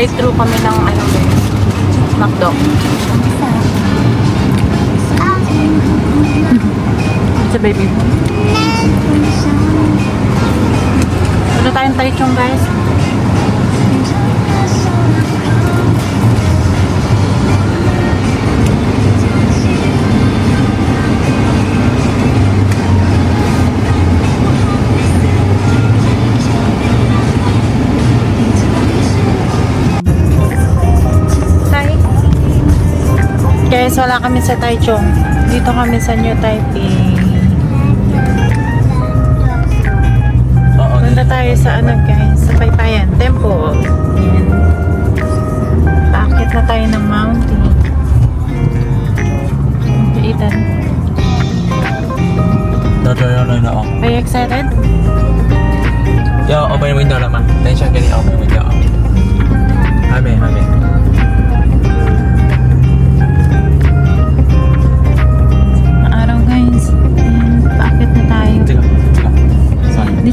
Nag-drive-thru kami ng ano. McDo. It's a baby. Ano tayong taichung, guys? Guys, wala kami sa Taichung. Dito kami sa New Taipei. Punta tayo sa ano guys, sa Paypayan Temple. Yan. Paakit na tayo ng mountain. Kaitan. Dadalo na ako. Are you excited? Yo, open window naman. Tension gani open window. Hame, hame.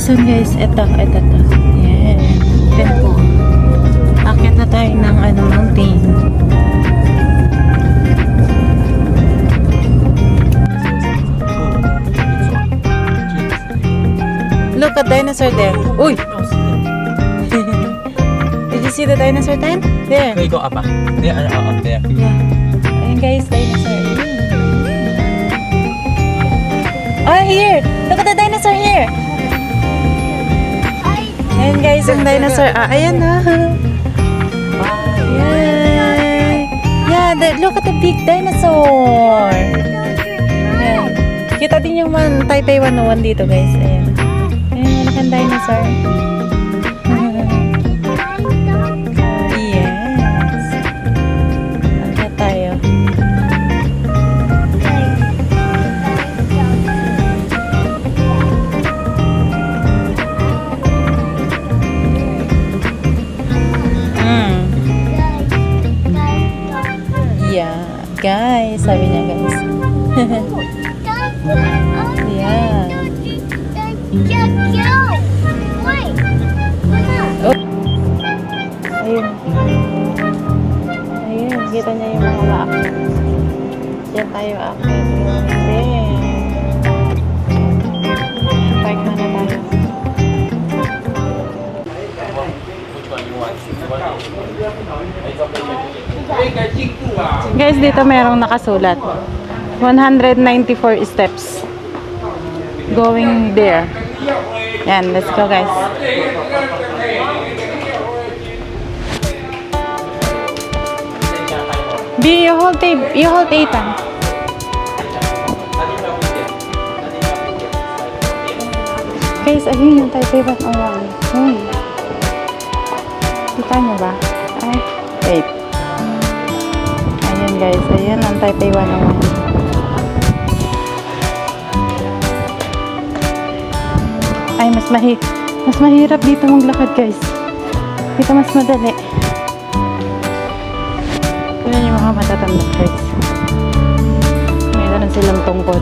One guys, eto, eto, eto. Yan. Temple. Paakit na tayo ng ano, mountain. Look at dinosaur there. Uy! Did you see the dinosaur tent? There. Okay, go up ah. There, uh, uh, there. Yeah. Ayan guys, dinosaur. Oh, here! Look Ayan guys, yung dinosaur. Ah, ayan na. Yay! Yeah, the, look at the big dinosaur! Ayan. Kita din yung man, Taipei 101 dito guys. Ayan. Ayan, malaking dinosaur. Dito merong nakasulat. 194 steps. Going there. Yan, let's go guys. B, you hold. You hold Ethan. Guys, ayun yung Taipei 101. Hmm. Kita nyo ba? Ay, wait. Guys, ayun ang Taipei 101. Ay, mas mahi mas mahirap dito maglakad guys. Dito mas madali. Tignan yung mga matatanda guys. Meron silang tungkod.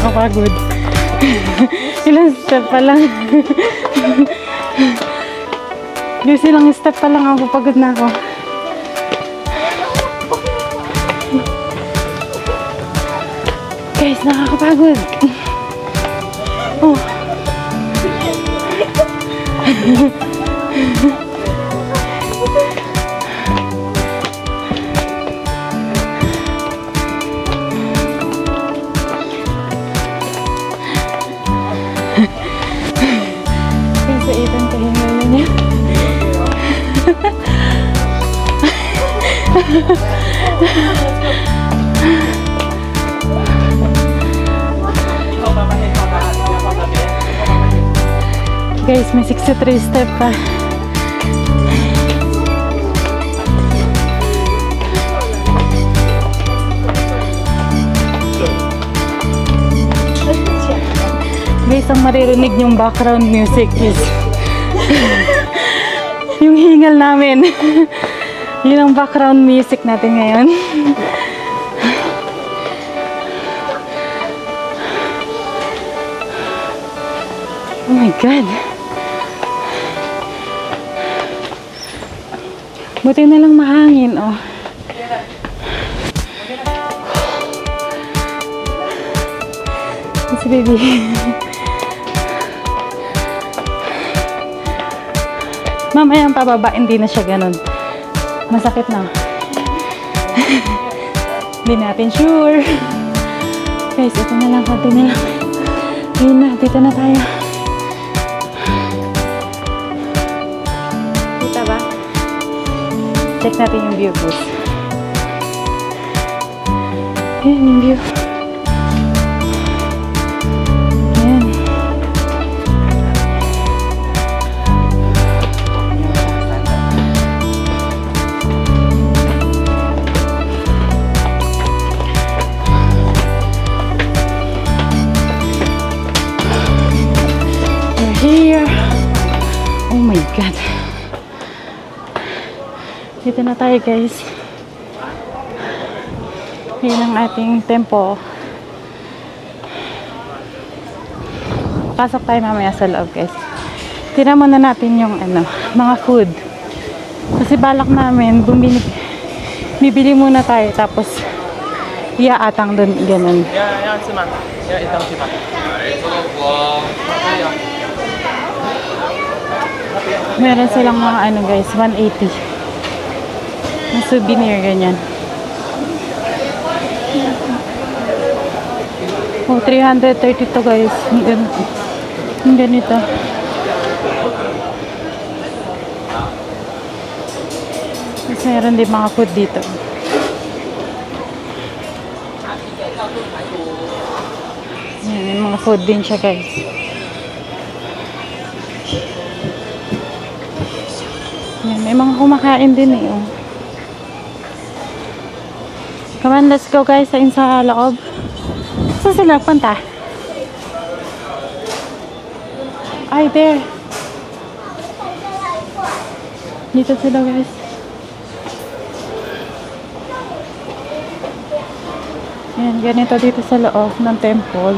Nakakapagod. Ilang step pa lang. Guys, ilang step pa lang ako. Pagod na ako. Guys, nakakapagod. Oh. Guys, may 63 step pa. Guys, ang maririnig yung background music is yung hingal namin. Yun ang background music natin ngayon. Oh my God. Buti na lang mahangin, oh. Si baby. Mamaya ang pababa, hindi na siya ganun. Masakit na. Hindi natin sure. Guys, ito na lang, konti na lang. Ayun na, dito na tayo. Kita ba? Check natin yung view, boost. Ayan yung view. dito na tayo guys. Yun ang ating tempo. Pasok tayo mamaya sa loob guys. Tira muna natin yung ano mga food. Kasi balak namin bumili bibili muna tayo tapos iaatang doon ganun. Yeah, yeah, si ma. yeah, itang si ma. meron silang mga ano guys 180 na souvenir, ganyan. Oh, 330 to guys. Ang ganito. Ang ganito. Tapos meron din mga food dito. Yan, may mga food din siya guys. Yan, may mga kumakain din eh. Oh. Come on, let's go guys. Ayun sa loob. Saan sila punta? Ay, there. Dito sila guys. Ayan, ganito dito sa loob ng temple.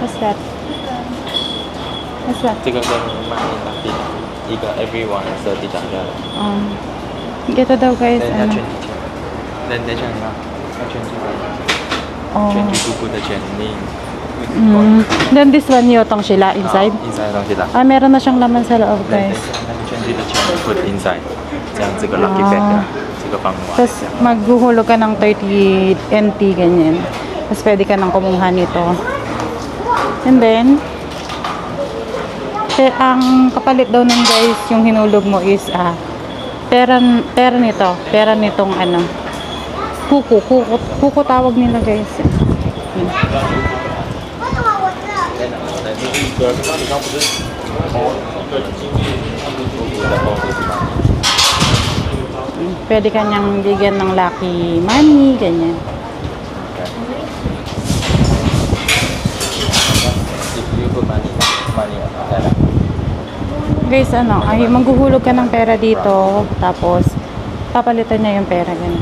What's that? What's that? Tingnan ko yung makita 当地一个 everyone 的地长家， Um, ito daw guys, 人家 ano? 全体钱，人家钱吗？要全体Oh. 全体姑姑的钱你。 Mm. Then this one yotong sila inside. inside 东西啦。 Ah, meron na siyang laman sa loob guys. 那个全体的钱 put inside，这样这个 lucky bag 的这个方法。 Tapos maghuhulog ka ng 30 NT ganyan. Tapos pwede ka nang kumuha nito. And then, pe- ang kapalit daw nun guys, yung hinulog mo is ah, pera, pera nito. Pera nitong ano, kuko. Kuko, kuko tawag nila guys. Yan. Pwede ka niyang bigyan ng lucky money, ganyan. If you put money, money on that guys ano ay maghuhulog ka ng pera dito tapos papalitan niya yung pera ganun.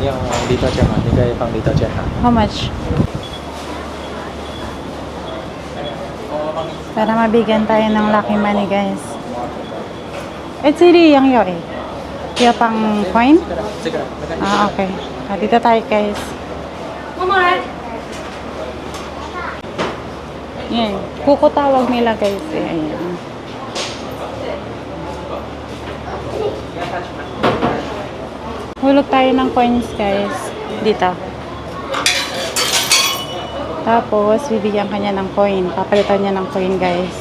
Yung dito siya ma hindi kayo pang dito siya how much? Para mabigyan tayo ng lucky money guys. Eh siri yung yo eh. Yung pang coin? Ah okay. Ah, dito tayo guys. Mama, yan. Kuko tawag nila, guys. Eh, ayan. Hulog tayo ng coins, guys. Dito. Tapos, bibigyan kanya ng coin. Papalitan niya ng coin, guys.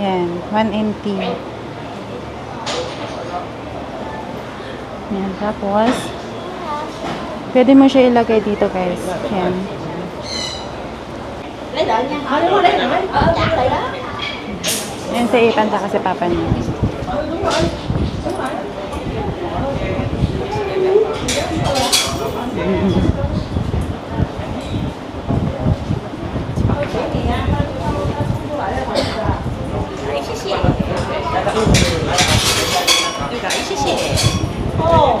Yan, 1NT. Yan, tapos, pwede mo siya ilagay dito guys. Yan. Đấy đợi nha. Yan si Ethan tsaka si Papa niya. Oh.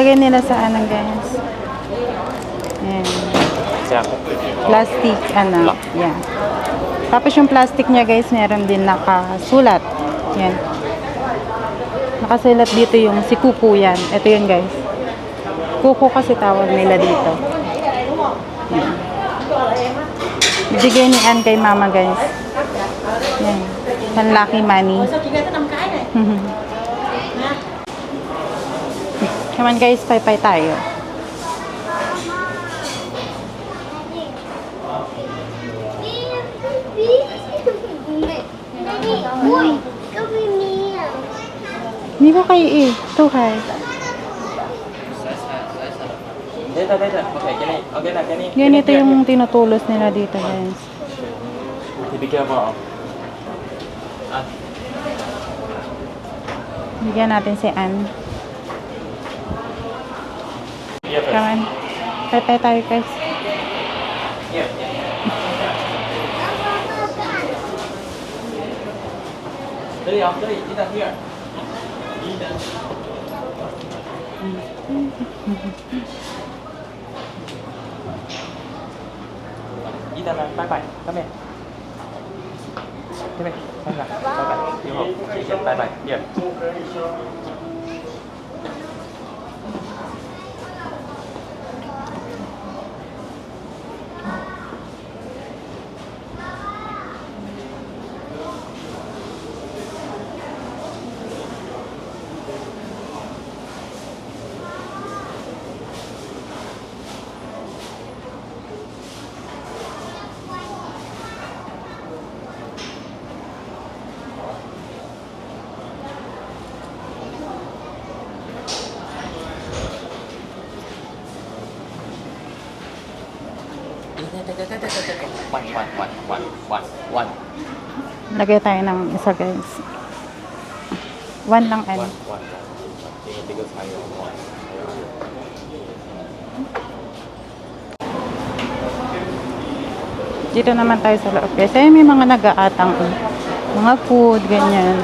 Lagay nila sa ano guys. Yan. Siya. Plastic, ano. Yan. Tapos yung plastic niya guys, meron din nakasulat. Yan. Nakasulat dito yung si Kuku yan. Ito yun guys. Kuku kasi tawag nila dito. Yan. Bibigay ni Ann kay mama guys. Yan. Panlaki money. Come on guys, pay-pay tayo. Hindi ko kayo eh. Tuhay. Dito, dito. Okay, gani. Okay na, gani. Ganito yung tinutulos nila dito guys. Ibigyan mo ako. Ah, Bigyan natin si Ann. Yeah, Come on. Pay-pay tayo guys. Yeah, yeah. Dali, ako, dali. Kita, here. Kita. Kita na, bye bye. Come here. Come here. Bye bye. Bye bye. You hold. Here, bye bye. Here. One, one, one, one, one, one. Lagay tayo ng isa guys. One lang Ann. One, one, one. Tingin-tingin sa'yo. One. Dito naman tayo sa loob guys. Ay, may mga nag-aatang eh. Mga food, ganyan.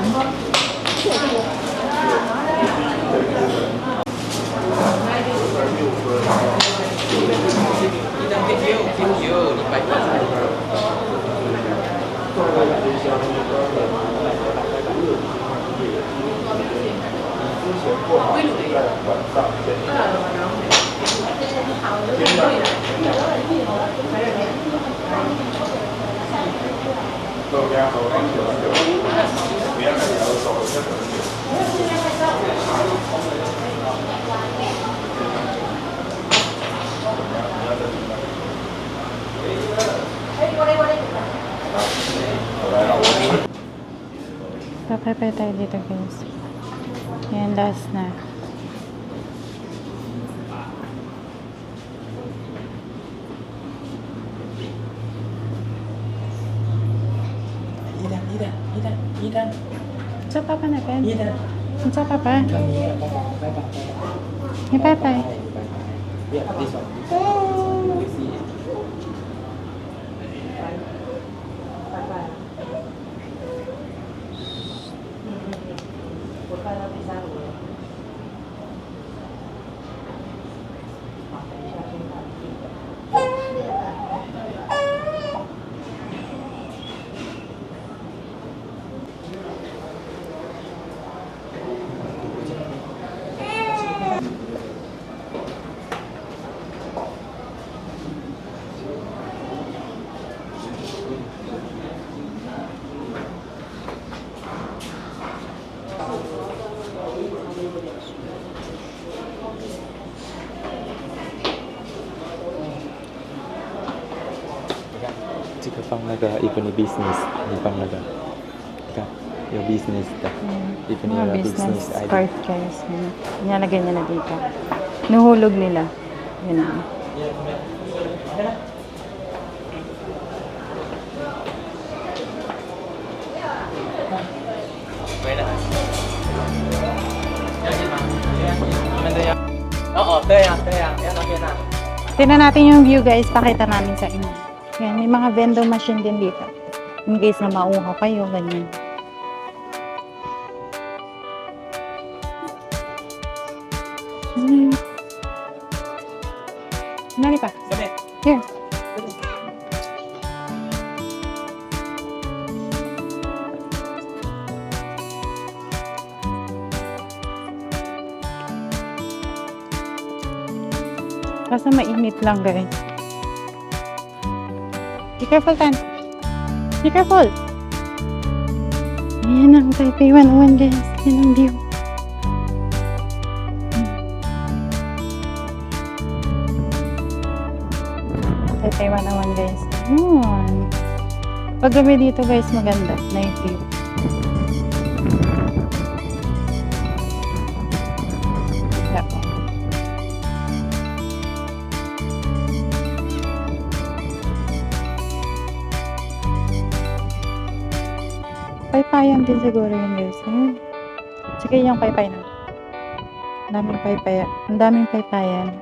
先过好这个晚上的一个晚上。今晚，豆干和黄，你的。Yan, last na. Ida, Ida, Ida, Ida, Sa papa na, Ben. Ida. Sa papa. Bye bye. Hey, papay. Yeah, this one. Jika pang naga ipon ni business, di pang naga. Ka, your business ta. Ipon Mga your business business ID. card guys. Yan. Nilalagay niya na dito. Nuhulog nila. Yun na. Oo, kaya, kaya. Yan, okay na. Tingnan natin yung view guys. Pakita namin sa inyo. Mga vending machine din dito. In case na mauho kayo, ganyan. Hmm. Nani pa? Here. Kasi mainit lang guys. Careful, Tan. Be careful. Ayan ang Taipei 101 guys. Yan ang view. Taipei 101 guys. Yun. Pag gabi dito guys, maganda. Night view. Paypayan din siguro yun guys. Ayun. Sige yung paypay na. Ang daming paypay. Ang daming paypayan.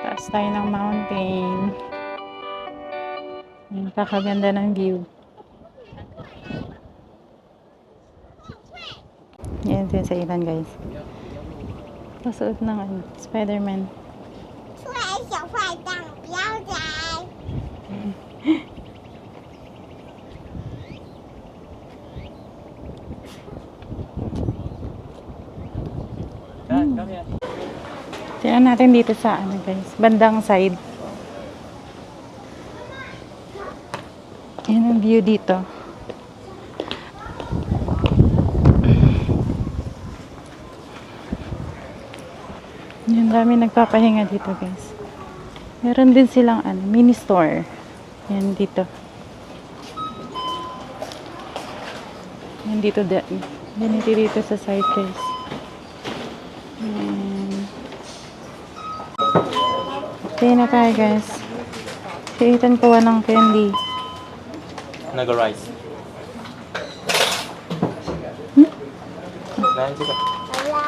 Taas tayo ng mountain. Ang kakaganda ng view. Yan din sa ilan guys. Pasuot ng ano, Spider-Man. Tingnan natin dito sa ano guys, bandang side. Yan ang view dito. Yan dami nagpapahinga dito guys. Meron din silang ano, mini store. Yan dito. Yan dito, da- ganito dito sa side guys. Yan. Tingin na tayo guys. Si Ethan kuha ng candy. Nag-rise. Hmm? Nandiyan ka. Wala,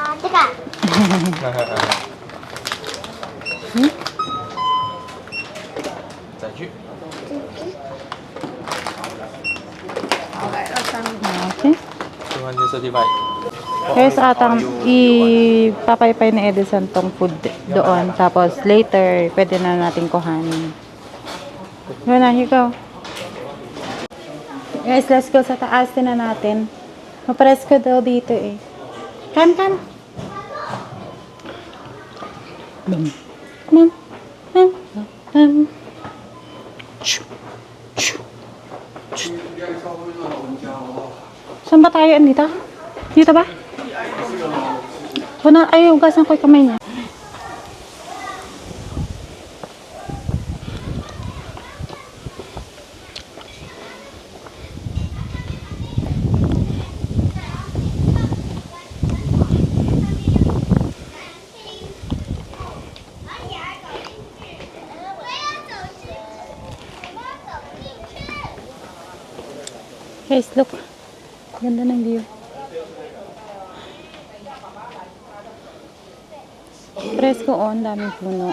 hmm? Salut. Okay. Tuhan Yesus di baik. 235. Guys, atang ipapaypay ni Edison tong food doon. Tapos later, pwede na natin kuhanin. Go na, go. Guys, let's go sa taas na natin. Mapresko daw dito eh. Come, come. Bum. Bum. Bum. Shoo. Shoo. Shoo. Saan ba tayo andito? Dito ba? Wala, ay, ugasan ko yung kamay niya. Guys, look. Ganda ng view. Presko on, daming puno.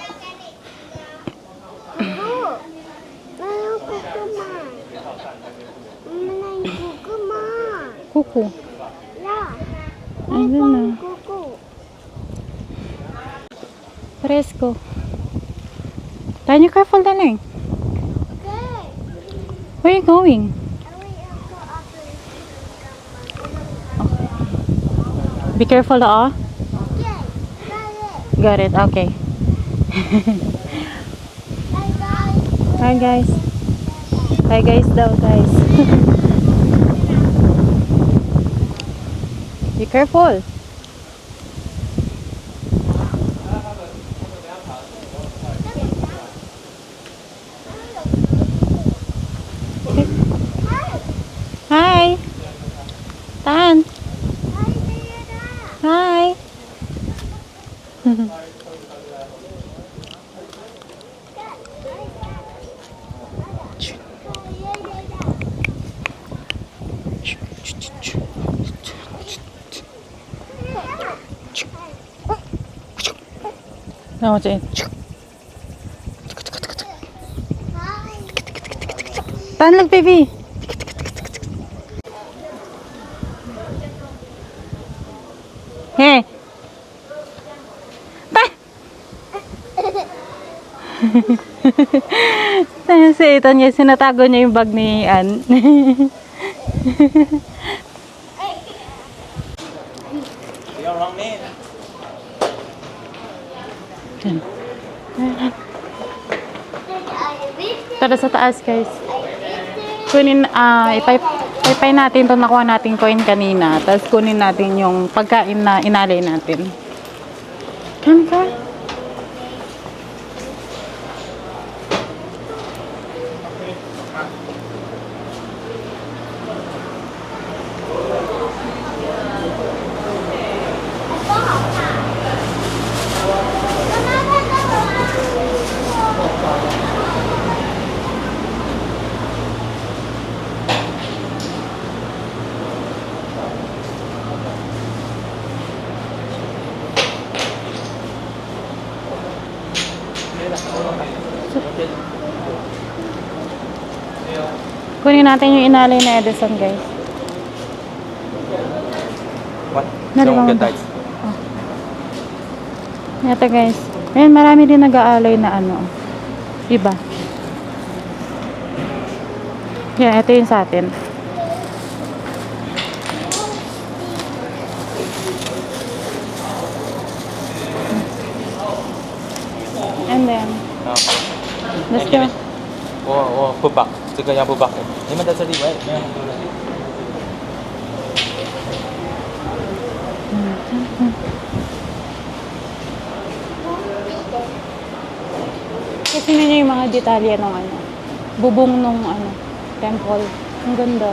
Kuku. Ano na? Presko. Tanya careful darling. Okay. Where are you going? Be careful, ah. Okay. Got it. Okay. Hi, guys. Hi, guys daw, guys. Be careful. Hi. Tan. Hi. No, Jane. Tan lang, baby. Hey. Tan. Tayo si Ethan niya, sinatago niya yung bag ni Ann. Tara sa taas, guys. Kunin, ah, ipay, ipay natin to nakuha natin coin kanina. Tapos kunin natin yung pagkain na inalay natin. Come, ka. natin yung inalay na Edison, guys. What? Nalimang ba? Oh. Ito, guys. Ayan, marami din nag-aalay na ano. Iba. Yan, ito yung sa atin. And then, ah. let's go. Oh, oh, put back. Tignan niya po bakit. Hindi man dahil sa diwa eh. Mayroon po. Kasi na yung mga detalye ng ano, bubong nung ano, temple. Ang ganda.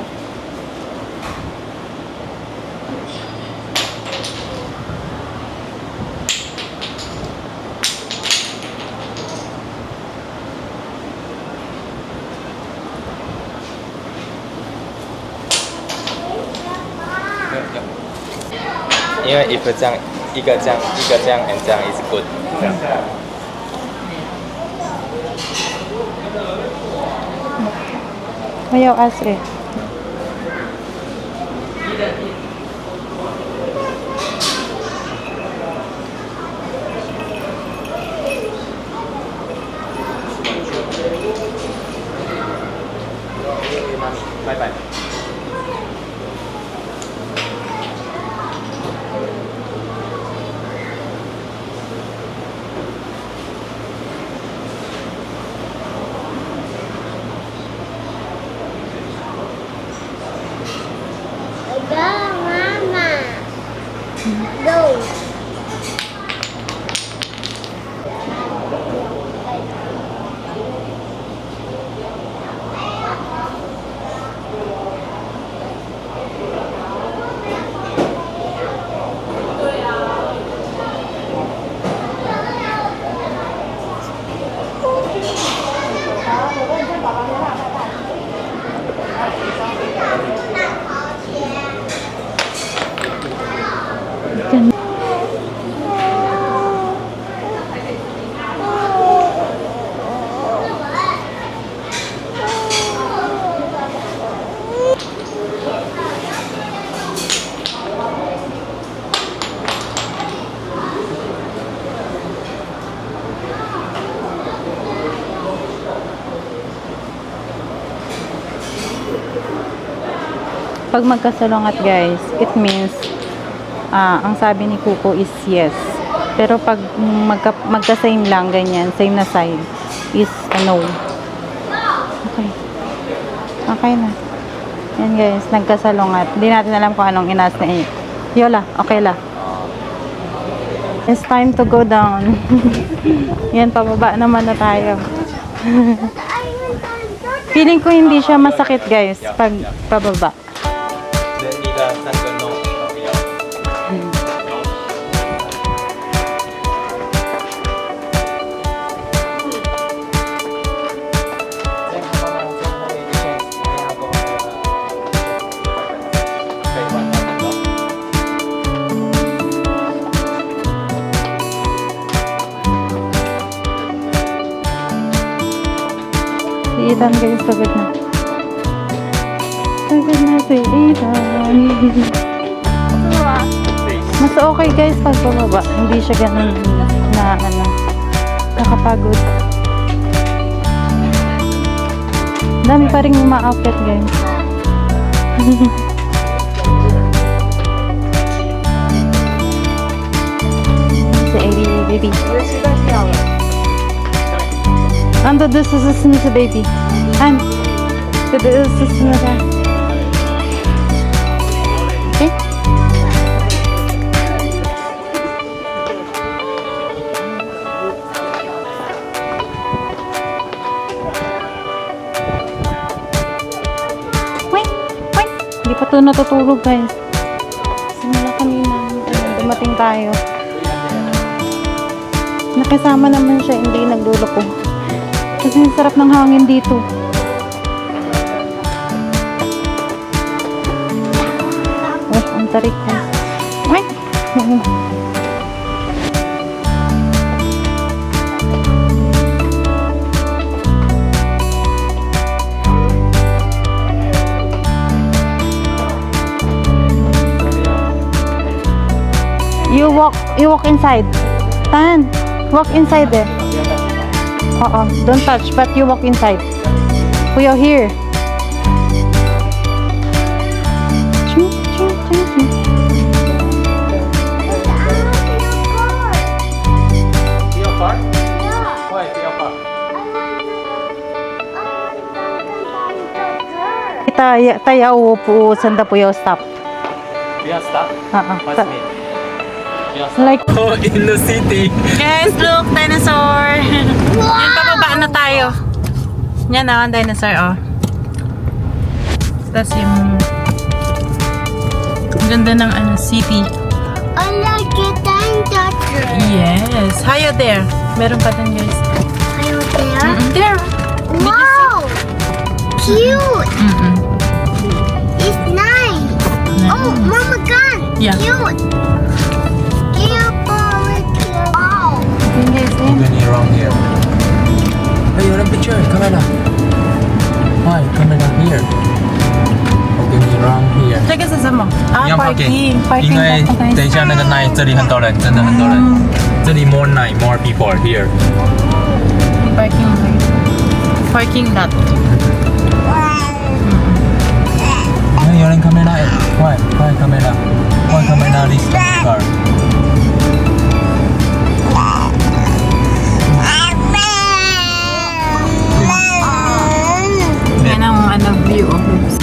因为一个这样一个这样一个这样 and 这样一直滚这样没有二十 Pag magkasalungat guys, it means ah, ang sabi ni Kuko is yes. Pero pag magka, magka-same lang, ganyan, same na side, is a no. Okay. Okay na. Yan guys, nagkasalungat. Hindi natin alam kung anong inas na eh. Yola, okay la. It's time to go down. Yan, pababa naman na tayo. Feeling ko hindi siya masakit guys pag pababa. Si Ethan guys, pagod na. Pagod na si Ethan. Mas okay guys pag pababa. Hindi siya ganun na ano, nakapagod. Dami pa rin uma-outfit guys. si Amy baby. Ando doon sa susunod sa baby. Doon sa susunod sa. Okay? Wait! Wait! Hindi pa ito natutulog guys. Simula kanina. Dumating tayo. Nakisama naman siya, hindi nagluloko. Kasi ang sarap ng hangin dito. Oh, ang tarik ko. Ay! You walk, you walk inside. Tan, walk inside there. Oo, don't touch, but you walk inside. Kuya, here. Tayo, tayo po, sanda po yung stop. We are stuck. Oo. What's mean? Like, Oh, in the city. Guys, look, dinosaur. Yan, pababa na tayo. Yan na, ang dinosaur, oh. Tapos yung... Ang ganda ng ano, city. I like it and daughter. Yes. Hayo there. Meron pa din, guys. You there? Mm, There. Wow! Cute! Mm-mm. It's nice! Oh, Mama gun! Yeah. Cute yun. When you're wrong here. Hey, you're in picture. Camera. Why? Camera here. Okay,你 wrong here. 这个是什么？啊 Yung ，parking parking. 因为 parking 等一下那个 night 这里很多人，真的很多人。这里 more night more people here. parking parking lot. 哎，有人 camera 哎，快快 camera，快 camera this car。 Ano, view of